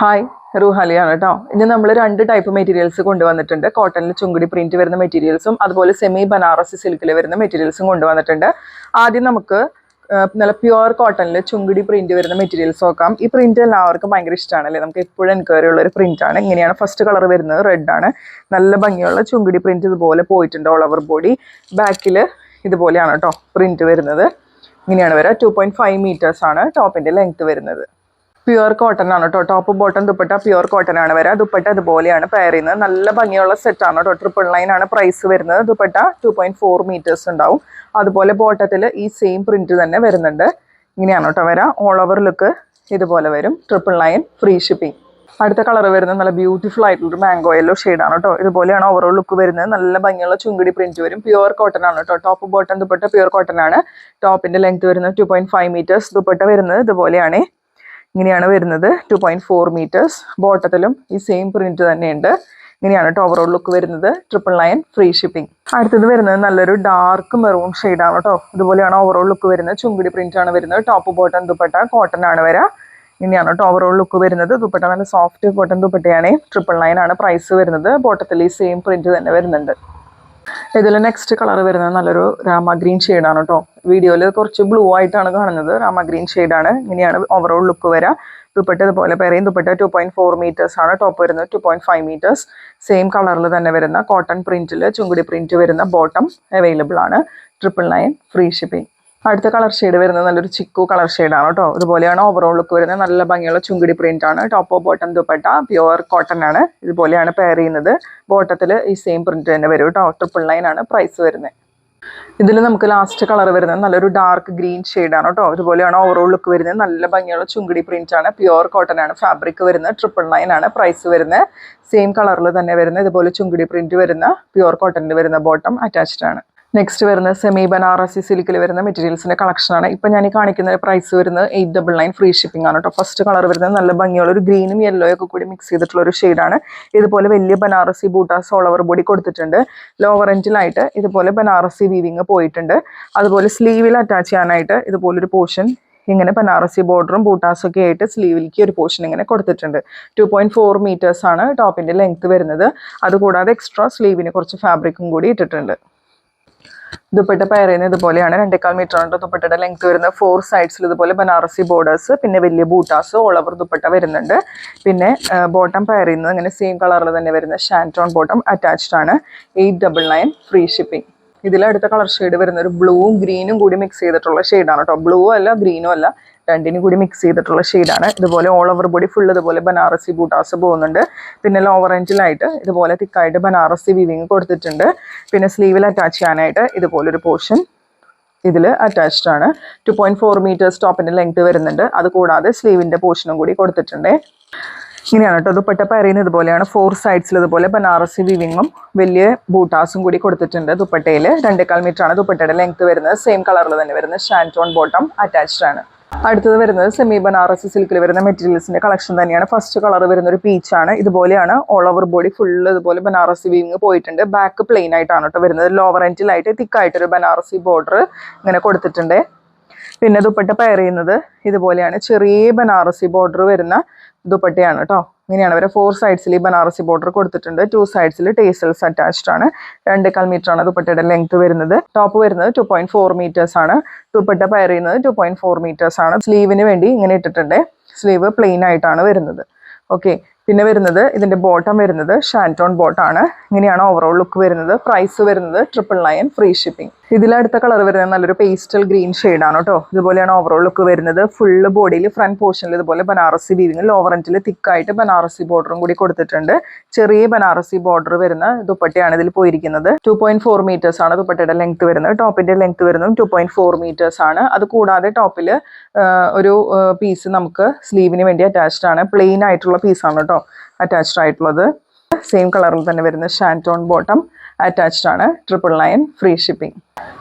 Hi റൂഹാലിയാണ് കേട്ടോ ഇനി നമ്മൾ രണ്ട് ടൈപ്പ് മെറ്റീരിയൽസ് കൊണ്ടുവന്നിട്ടുണ്ട്. കോട്ടണിൽ ചുങ്കുടി പ്രിന്റ് വരുന്ന മെറ്റീരിയൽസും അതുപോലെ സെമി ബനാറസി സിൽക്കിൽ വരുന്ന മെറ്റീരിയൽസും കൊണ്ടുവന്നിട്ടുണ്ട്. ആദ്യം നമുക്ക് നല്ല പ്യുവർ കോട്ടണിൽ ചുങ്കുടി പ്രിന്റ് വരുന്ന മെറ്റീരിയൽസ് നോക്കാം. ഈ പ്രിന്റ് എല്ലാവർക്കും ഭയങ്കര ഇഷ്ടമാണ് അല്ലേ? നമുക്ക് എപ്പോഴും എൻക്വയറി ഉള്ള ഒരു പ്രിന്റ് ആണ്. ഇങ്ങനെയാണ് ഫസ്റ്റ് കളർ വരുന്നത് റെഡ് ആണ്. നല്ല ഭംഗിയുള്ള ചുങ്കുടി പ്രിന്റ് ഇതുപോലെ പോയിട്ടുണ്ട് ഓൾ ഓവർ ബോഡി ബാക്കിൽ ഇതുപോലെയാണ് കേട്ടോ പ്രിന്റ് വരുന്നത്. ഇങ്ങനെയാണ് വരിക. ടു പോയിന്റ് ഫൈവ് മീറ്റേഴ്സ് ആണ് ടോപ്പിന്റെ ലെങ്ത് വരുന്നത്. പ്യുവർ കോട്ടൺ ആണ് കേട്ടോ. Top bottom dupatta pure cotton ആണ് വരിക ദുപ്പട്ട ഇതുപോലെയാണ് പെയർ ചെയ്യുന്നത്. നല്ല ഭംഗിയുള്ള സെറ്റ് ആണ് കേട്ടോ. ട്രിപ്പിൾ ലൈൻ ആണ് പ്രൈസ് വരുന്നത്. Dupatta two point four metres ഉണ്ടാവും. അതുപോലെ ബോട്ടത്തിൽ ഈ സെയിം പ്രിന്റ് തന്നെ വരുന്നുണ്ട്. ഇങ്ങനെയാണ് കേട്ടോ വരിക ഓൾ ഓവർ ലുക്ക് ഇതുപോലെ വരും. ട്രിപ്പിൾ ലൈൻ ഫ്രീ ഷിപ്പിംഗ് അടുത്ത കളർ വരുന്നത് നല്ല ബ്യൂട്ടിഫുൾ ആയിട്ടുള്ള മാംഗോ യെല്ലോ ആണ് കേട്ടോ. ഇതുപോലെയാണ് ഓവറോൾ ലുക്ക് വരുന്നത്. നല്ല ഭംഗിയുള്ള ചുങ്കിടി പ്രിന്റ് വരും. പ്യുവർ കോട്ടൺ ആണ് കേട്ടോ. Top bottom dupatta pure cotton ആണ്. ടോപ്പിന്റെ ലെങ്ത് വരുന്നത് two point five metres dupatta വരുന്നത് ഇതുപോലെയാണ്. ഇങ്ങനെയാണ് വരുന്നത്. ടു പോയിന്റ് ഫോർ മീറ്റേഴ്സ് ബോട്ടത്തിലും ഈ സെയിം പ്രിന്റ് തന്നെയുണ്ട്. ഇങ്ങനെയാണ് ടോവർ ലുക്ക് വരുന്നത്. ട്രിപ്പിൾ നയൻ ഫ്രീ ഷിപ്പിംഗ് അടുത്തത് വരുന്നത് നല്ലൊരു ഡാർക്ക് മെറൂൺ ആണ് കേട്ടോ ഇതുപോലെയാണ് ഓവറോൾ ലുക്ക് വരുന്നത്. ചുങ്കിടി പ്രിന്റ് ആണ് വരുന്നത്. ടോപ്പ് ബോട്ടം ദുപ്പട്ട കോട്ടൺ ആണ് വരിക ഇങ്ങനെയാണ് കേട്ടോ ഓവറോൾ ലുക്ക് വരുന്നത്. ദുപ്പട്ട നല്ല സോഫ്റ്റ് കോട്ടൺ ദുപ്പട്ടയാണ്. ട്രിപ്പിൾ നയൻ ആണ് പ്രൈസ് വരുന്നത്. ബോട്ടത്തിൽ ഈ സെയിം പ്രിന്റ് തന്നെ വരുന്നുണ്ട്. ഇതിൽ നെക്സ്റ്റ് കളർ വരുന്നത് നല്ലൊരു രാമ ഗ്രീൻ ഷെയ്ഡാണ് കേട്ടോ വീഡിയോയിൽ കുറച്ച് ബ്ലൂ ആയിട്ടാണ് കാണുന്നത്. രാമ ഗ്രീൻ ഷെയ്ഡാണ് ഇങ്ങനെയാണ് ഓവറോൾ ലുക്ക് വരിക ദുപ്പട്ട ഇതുപോലെ പെരയും dupatta two point four metres ആണ്. ടോപ്പ് വരുന്നത് two point five metres same കളറിൽ തന്നെ വരുന്ന കോട്ടൺ പ്രിന്റിൽ ചുങ്കുടി പ്രിന്റ് വരുന്ന ബോട്ടം അവൈലബിൾ ആണ്. ട്രിപ്പിൾ നയൻ ഫ്രീ ഷിപ്പിംഗ് അടുത്ത കളർ ഷെയ്ഡ് വരുന്നത് നല്ലൊരു ചിക്കു കളർ ആണ് കേട്ടോ ഇതുപോലെയാണ് ഓവറോൾ ലുക്ക് വരുന്നത്. നല്ല ഭംഗിയുള്ള ചുങ്കിടി പ്രിന്റ് ആണ്. Top bottom dupatta pure cotton ആണ്. ഇതുപോലെയാണ് പെയർ ചെയ്യുന്നത്. ബോട്ടത്തിൽ ഈ സെയിം പ്രിന്റ് തന്നെ വരും കേട്ടോ ട്രിപ്പിൾ ലൈൻ ആണ് പ്രൈസ് വരുന്നത്. ഇതിൽ നമുക്ക് ലാസ്റ്റ് കളർ വരുന്നത് നല്ലൊരു ഡാർക്ക് ഗ്രീൻ ആണ് കേട്ടോ ഇതുപോലെയാണ് ഓവറോൾ ലുക്ക് വരുന്നത്. നല്ല ഭംഗിയുള്ള ചുങ്കിടി പ്രിന്റ് ആണ്. പ്യുവർ കോട്ടൺ ആണ്. ഫാബ്രിക് വരുന്നത് ട്രിപ്പിൾ നയൻ ആണ് പ്രൈസ് വരുന്നത്. സെയിം കളറിൽ തന്നെ വരുന്ന ഇതുപോലെ ചുങ്കിടി പ്രിന്റ് വരുന്ന പ്യുവർ കോട്ടണിൽ വരുന്ന ബോട്ടം അറ്റാച്ച്ഡ് ആണ്. നെക്സ്റ്റ് വരുന്ന സെമി ബനാറസി സിൽക്കിൽ വരുന്ന മെറ്റീരിയൽസിന്റെ കളക്ഷനാണ് ഇപ്പൊ ഞാൻ ഈ കാണിക്കുന്ന പ്രൈസ് വരുന്നത് eight double nine free shipping ആണ് കേട്ടോ ഫസ്റ്റ് കളർ വരുന്നത് നല്ല ഭംഗിയുള്ള ഒരു ഗ്രീനും യെല്ലോയും ഒക്കെ കൂടി മിക്സ് ചെയ്തിട്ടുള്ള ഒരു ഷെയ്ഡാണ് ഇതുപോലെ വലിയ ബനാറസി ബൂട്ടാസ് ഓൾ ഓവർ ബോഡി കൊടുത്തിട്ടുണ്ട്. ലോവർ എൻഡിലായിട്ട് ഇതുപോലെ ബനാറസി വീവിങ് പോയിട്ടുണ്ട്. അതുപോലെ സ്ലീവിൽ അറ്റാച്ച് ചെയ്യാനായിട്ട് ഇതുപോലൊരു പോർഷൻ ഇങ്ങനെ ബനാറസി ബോർഡറും ബൂട്ടാസും ഒക്കെ ആയിട്ട് സ്ലീവിലേക്ക് ഒരു പോർഷൻ ഇങ്ങനെ കൊടുത്തിട്ടുണ്ട്. ടു പോയിന്റ് ഫോർ മീറ്റേഴ്സ് ആണ് ടോപ്പിന്റെ ലെങ്ത് വരുന്നത്. അതുകൂടാതെ എക്സ്ട്രാ സ്ലീവിന് കുറച്ച് ഫാബ്രിക്കും കൂടി ഇട്ടിട്ടുണ്ട്. ദുപ്പട്ട ചെയ്യുന്നത് ഇതുപോലെയാണ് രണ്ടേക്കാൽ മീറ്റർ ഉണ്ട് ദുപ്പട്ടയുടെ ലെങ്ത് വരുന്ന ഫോർ സൈഡ്സിൽ ഇതുപോലെ ബനാറസി ബോർഡേഴ്സ് പിന്നെ വലിയ ബൂട്ടാസ് ഓൾ ഓവർ ദുപ്പട്ട വരുന്നുണ്ട്. പിന്നെ ബോട്ടം പെയർ ചെയ്യുന്നത് അങ്ങനെ സെയിം കളറിൽ തന്നെ വരുന്ന ഷാന്റോൺ ബോട്ടം അറ്റാച്ച്ഡ് ആണ്. Eight double nine free shipping ഇതിൽ അടുത്ത കളർ ഷെയ്ഡ് വരുന്ന ഒരു ബ്ലൂവും ഗ്രീനും കൂടി മിക്സ് ചെയ്തിട്ടുള്ള ഷെയ്ഡാണ് കേട്ടോ ബ്ലൂ അല്ല ഗ്രീനും അല്ല. രണ്ടിനും കൂടി മിക്സ് ചെയ്തിട്ടുള്ള ഷെയ്ഡാണ് ഇതുപോലെ ഓൾ ഓവർ ബോഡി ഫുൾ ഇതുപോലെ ബനാറസി ബൂട്ടാസ് പോകുന്നുണ്ട്. പിന്നെ ലോവർ എൻഡിലായിട്ട് ഇതുപോലെ തിക്കായിട്ട് ബനാറസി വിവിങ് കൊടുത്തിട്ടുണ്ട്. പിന്നെ സ്ലീവിൽ അറ്റാച്ച് ചെയ്യാനായിട്ട് ഇതുപോലൊരു പോർഷൻ ഇതിൽ അറ്റാച്ച്ഡ് ആണ്. ടു പോയിന്റ് ഫോർ മീറ്റേഴ്സ് ടോപ്പിന്റെ ലെങ്ത് വരുന്നുണ്ട്. അത് കൂടാതെ സ്ലീവിന്റെ പോർഷനും കൂടി കൊടുത്തിട്ടുണ്ട്. ഇങ്ങനെയാണ് കേട്ടോ. ദുപ്പട്ട പറയുന്നത് ഇതുപോലെയാണ്. ഫോർ സൈഡ്സിൽ ഇതുപോലെ ബനാറസി വിവിങ്ങും വലിയ ബൂട്ടാസും കൂടി കൊടുത്തിട്ടുണ്ട് ദുപ്പട്ടയിൽ രണ്ടേക്കാൽ മീറ്റർ ആണ് ദുപ്പട്ടയുടെ ലെങ്ത് വരുന്നത്. സെയിം കളറിൽ തന്നെ വരുന്നത്. ഷാന്റോൺ ബോട്ടം അറ്റാച്ച്ഡ് ആണ്. അടുത്തത് വരുന്നത് സെമി ബനാറസി സിൽക്കിൽ വരുന്ന മെറ്റീരിയൽസിന്റെ കളക്ഷൻ തന്നെയാണ്. ഫസ്റ്റ് കളർ വരുന്ന ഒരു പീച്ചാണ് ഇതുപോലെയാണ് ഓൾ ഓവർ ബോഡി ഫുൾ ഇതുപോലെ ബനാറസി വീവിങ് പോയിട്ടുണ്ട്. ബാക്ക് പ്ലെയിൻ ആയിട്ടാണ് കേട്ടോ വരുന്നത്. ലോവർ എൻഡിലായിട്ട് തിക്കായിട്ടൊരു ബനാറസി ബോർഡർ ഇങ്ങനെ കൊടുത്തിട്ടുണ്ട്. പിന്നെ ദുപ്പട്ട പെയർ ചെയ്യുന്നത് ഇതുപോലെയാണ്. ചെറിയ ബനാറസി ബോർഡർ വരുന്ന ദുപ്പട്ടയാണ് കേട്ടോ ഇങ്ങനെയാണ് അവരെ ഫോർ സൈഡ്സിൽ ഈ ബനാറസി ബോർഡർ കൊടുത്തിട്ടുണ്ട്. ടു സൈഡ്സിൽ ടേസൽസ് അറ്റാച്ച്ഡ് ആണ്. രണ്ടേക്കാൽ മീറ്റർ ആണ് ദുപ്പട്ടയുടെ ലെങ്ത് വരുന്നത്. ടോപ്പ് വരുന്നത് ടു പോയിന്റ് ഫോർ മീറ്റേഴ്സ് ആണ്. ദുപ്പട്ട പയറിയുന്നത് ടു പോയിന്റ് ഫോർ മീറ്റേഴ്സ് ആണ്. സ്ലീവിന് വേണ്ടി ഇങ്ങനെ ഇട്ടിട്ടുണ്ട്. സ്ലീവ് പ്ലെയിൻ ആയിട്ടാണ് വരുന്നത്. ഓക്കെ പിന്നെ വരുന്നത് ഇതിന്റെ ബോട്ടം വരുന്നത് ഷാന്റോൺ ബോട്ടാണ് ഇങ്ങനെയാണ് ഓവറോൾ ലുക്ക് വരുന്നത്. പ്രൈസ് വരുന്നത് ട്രിപ്പിൾ നയൻ ഫ്രീ ഷിപ്പിംഗ് ഇതിലടുത്ത കളർ വരുന്നത് നല്ലൊരു പേസ്റ്റൽ ഗ്രീൻ ആണ് കേട്ടോ ഇതുപോലെയാണ് ഓവറോൾ ലുക്ക് വരുന്നത്. ഫുള്ള് ബോഡിയിൽ ഫ്രണ്ട് പോർഷനിൽ ഇതുപോലെ ബനാറസി വീവിങ് എൻഡിൽ തിക്കായിട്ട് ബനാറസി ബോർഡറും കൂടി കൊടുത്തിട്ടുണ്ട്. ചെറിയ ബനാറസി ബോർഡർ വരുന്ന ദുപ്പട്ടയാണ് ഇതിൽ പോയിരിക്കുന്നത്. ടു പോയിന്റ് ഫോർ മീറ്റേഴ്സ് ആണ് ദുപ്പട്ടയുടെ ലെങ്ത് വരുന്നത്. ടോപ്പിന്റെ ലെങ്ത് വരുന്നത് ടു പോയിന്റ് ഫോർ മീറ്റേഴ്സ് ആണ്. അത് കൂടാതെ ടോപ്പിൽ ഒരു പീസ് നമുക്ക് സ്ലീവിന് വേണ്ടി അറ്റാച്ച്ഡ് ആണ്. പ്ലെയിൻ ആയിട്ടുള്ള പീസാണ് കേട്ടോ അറ്റാച്ച്ഡ് ആയിട്ടുള്ളത്. സെയിം കളറിൽ തന്നെ വരുന്ന ഷാന്റോൺ ബോട്ടം അറ്റാച്ച്ഡ് ആണ്. ട്രിപ്പിൾ നയൻ ഫ്രീ ഷിപ്പിംഗ്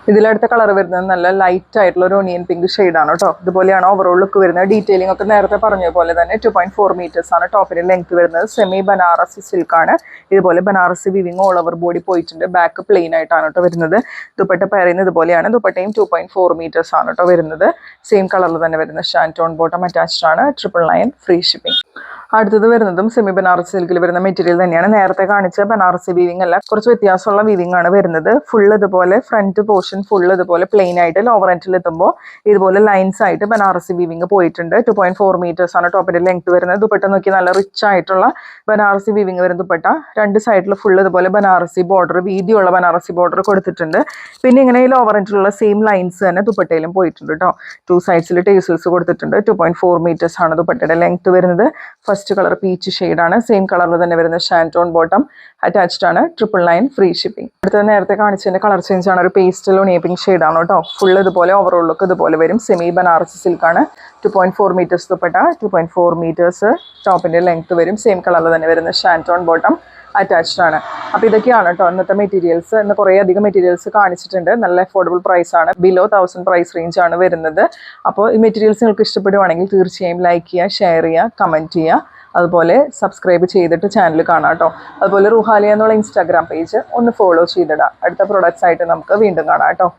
ഇതിലടുത്ത കളർ വരുന്നത് നല്ല ലൈറ്റ് ആയിട്ടുള്ള ഒരു ഒണിയൻ പിങ്ക് ആണ് കേട്ടോ. ഇതുപോലെയാണ് ഓവറോൾ ലുക്ക് വരുന്നത്. ഡീറ്റെയിലിംഗ് ഒക്കെ നേരത്തെ പറഞ്ഞ പോലെ തന്നെ ടു പോയിന്റ് ഫോർ മീറ്റേഴ്സ് ആണ് ടോപ്പിന്റെ ലെങ്ത് വരുന്നത്. സെമി ബനാറസി സിൽക്ക് ആണ്. ഇതുപോലെ Banarasi weaving all over body പോയിട്ടുണ്ട്. ബാക്ക് പ്ലെയിൻ ആയിട്ടാണ് കേട്ടോ വരുന്നത്. ദുപ്പട്ട പറയുന്നത് ഇതുപോലെയാണ്. ദുപ്പട്ടയും ടു പോയിന്റ് ഫോർ മീറ്റേഴ്സ് ആണ് കേട്ടോ വരുന്നത്. സെയിം കളറിൽ തന്നെ വരുന്ന ഷാന്റോൺ ബോട്ടം അറ്റാച്ച്ഡ് ആണ്. ട്രിപ്പിൾ നയൻ ഫ്രീ ഷിപ്പിംഗ് അടുത്തത് വരുന്നതും സെമി ബനാറസി സിൽക്കിൽ വരുന്ന മെറ്റീരിയൽ തന്നെയാണ്. നേരത്തെ കാണിച്ച ബനാറസി വീവിംഗ് അല്ല കുറച്ച് വ്യത്യാസമുള്ള വീവിംഗ് ആണ് വരുന്നത്. ഫുൾ ഇതുപോലെ ഫ്രണ്ട് പോർഷൻ ഫുൾ ഇതുപോലെ പ്ലെയിൻ ആയിട്ട് ലോവർ എൻഡിൽ എത്തുമ്പോൾ ഇതുപോലെ ലൈൻസ് ആയിട്ട് ബനാറസി വീവിംഗ് പോയിട്ടുണ്ട്. ടു പോയിന്റ് ഫോർ മീറ്റേഴ്സ് ആണ് ടോപ്പിന്റെ ലെങ്ത് വരുന്നത്. ദുപ്പട്ട നോക്കി നല്ല റിച്ച് ആയിട്ടുള്ള ബനാറസി വീവിംഗ് വരുന്ന ദുപ്പട്ട. രണ്ട് സൈഡിൽ ഫുൾ ഇതുപോലെ ബനാറസി ബോർഡർ വീതിയുള്ള ബനാറസി ബോർഡർ കൊടുത്തിട്ടുണ്ട്. പിന്നെ ഇങ്ങനെ ലോവർ എൻഡിലുള്ള സെയിം ലൈൻസ് തന്നെ ദുപ്പട്ടയിലും പോയിട്ടുണ്ട് കേട്ടോ ടു സൈഡ്സിൽ ടേസിൽസ് കൊടുത്തിട്ടുണ്ട്. ടു പോയിന്റ് ഫോർ മീറ്റേഴ്സ് ആണ് ദുപ്പട്ടയുടെ ലെങ്ത് വരുന്നത്. കളർ പീച്ച് ആണ്. സെയിം കളറിൽ തന്നെ വരുന്ന ഷാന്റോൺ ബോട്ടം അറ്റാച്ച്ഡ് ആണ്. ട്രിപ്പിൾ നയൻ ഫ്രീ ഷിപ്പിംഗ് അടുത്തത് നേരത്തെ കാണിച്ചതിന്റെ കളർ ചേഞ്ച് ആണ്. ഒരു പേസ്റ്റൽ ഒണിയപ്പിംഗ് ഷെയ്ഡാണ് കേട്ടോ. ഫുൾ ഇതുപോലെ ഓവറോൾ ലുക്ക് ഇതുപോലെ വരും. Semi Banarasi സിൽക്കാണ് two point four metres dupatta two point four metres ടോപ്പിന്റെ ലെങ്ത് വരും. സെയിം കളറിൽ തന്നെ വരുന്ന ഷാന്റോൺ ബോട്ടം അറ്റാച്ച്ഡ് ആണ്. അപ്പോൾ ഇതൊക്കെയാണ് കേട്ടോ ഇന്നത്തെ മെറ്റീരിയൽസ് ഇന്ന് കുറേ അധികം മെറ്റീരിയൽസ് കാണിച്ചിട്ടുണ്ട്. നല്ല അഫോർഡബിൾ പ്രൈസ് ആണ്. ബിലോ തൗസൻഡ് പ്രൈസ് റേഞ്ച് ആണ് വരുന്നത്. അപ്പോൾ ഈ മെറ്റീരിയൽസ് നിങ്ങൾക്ക് ഇഷ്ടപ്പെടുവാണെങ്കിൽ തീർച്ചയായും ലൈക്ക് ചെയ്യുക ഷെയർ ചെയ്യുക കമന്റ് ചെയ്യുക. അതുപോലെ സബ്സ്ക്രൈബ് ചെയ്തിട്ട് ചാനൽ കാണാം കേട്ടോ അതുപോലെ റുഹാലിയ എന്നുള്ള ഇൻസ്റ്റാഗ്രാം പേജ് ഒന്ന് ഫോളോ ചെയ്തിടാം. അടുത്ത പ്രൊഡക്ട്സ് ആയിട്ട് നമുക്ക് വീണ്ടും കാണാം കേട്ടോ